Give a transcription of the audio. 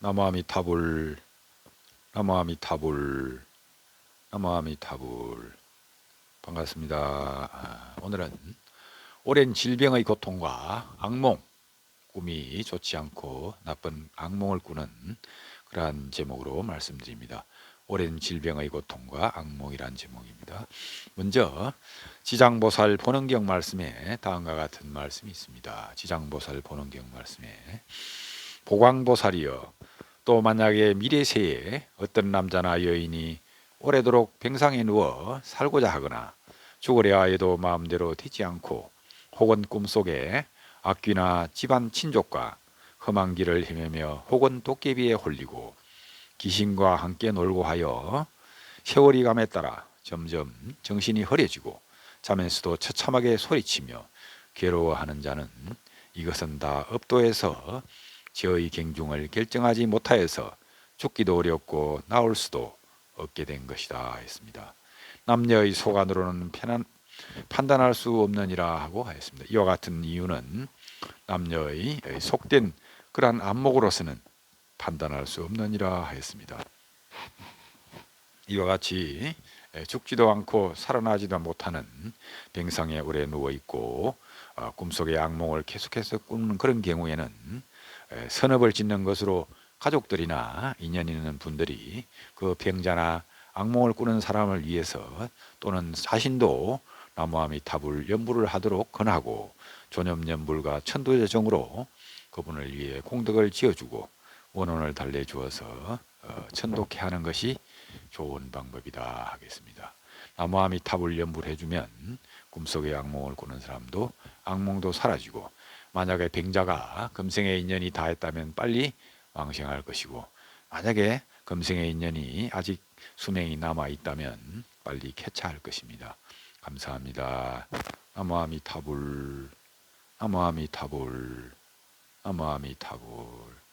나무아미타불 나무아미타불 나무아미타불 반갑습니다. 아, 오늘은 오랜 질병의 고통과 악몽 꿈이 좋지 않고 나쁜 악몽을 꾸는 그러한 제목으로 말씀드립니다. 오랜 질병의 고통과 악몽이란 제목입니다. 먼저 지장보살 보능경 말씀에 다음과 같은 말씀이 있습니다. 지장보살 보능경 말씀에 보광보살이여 또 만약에 미래 세에 어떤 남자나 여인이 오래도록 병상에 누워 살고자 하거나 죽으려 해도 마음대로 되지 않고 혹은 꿈속에 악귀나 집안 친족과 험한 길을 헤매며 혹은 도깨비에 홀리고 귀신과 함께 놀고 하여 세월이 감에 따라 점점 정신이 흐려지고 잠에서도 처참하게 소리치며 괴로워하는 자는 이것은 다 업도에서 저의 경중을 결정하지 못하여서 죽기도 어렵고 나올 수도 없게 된 것이다 했습니다. 남녀의 소관으로는 편한, 판단할 수 없느니라 하고 하였습니다. 이와 같은 이유는 남녀의 속된 그러한 안목으로서는 판단할 수 없느니라 하였습니다. 이와 같이 죽지도 않고 살아나지도 못하는 병상에 오래 누워 있고 어, 꿈속의 악몽을 계속해서 꾸는 그런 경우에는 선업을 짓는 것으로 가족들이나 인연 있는 분들이 그 병자나 악몽을 꾸는 사람을 위해서 또는 자신도 나무아미타불 연부를 하도록 권하고 조념 연불과 천도제정으로 그분을 위해 공덕을 지어주고 원혼을 달래 주어서 어, 천독해 하는 것이 좋은 방법이다 하겠습니다. 나무아미타불 연부를 해주면 꿈속의 악몽을 꾸는 사람도 악몽도 사라지고 만약에 병자가 금생의 인연이 다했다면 빨리 왕생할 것이고 만약에 금생의 인연이 아직 수명이 남아 있다면 빨리 쾌차할 것입니다. 감사합니다. 나무아미타불 나무아미타불 나무아미타불